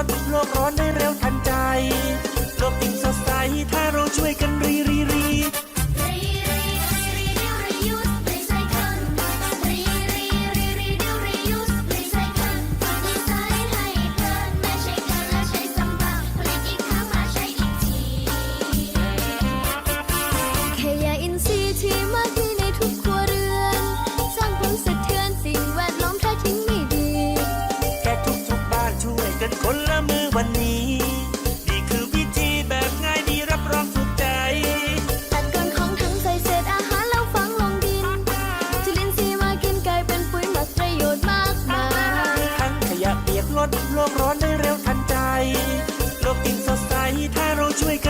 ร้อนโลกร้อนได้ กัคนละมือวันนี้ นี่คือวิธีแบบง่ายดีรับรองถูกใจ ตัดก้นของทั้งใส่เศษอาหารแล้วฝังลงดินจุลินทรีมากินกายเป็นปุ๋ยมักประโยชน์มากมาย ทั้งขยะเปียกลดโลกร้อนได้เร็วทันใจ โลกจริงสดใสถ้าเราช่วยกัน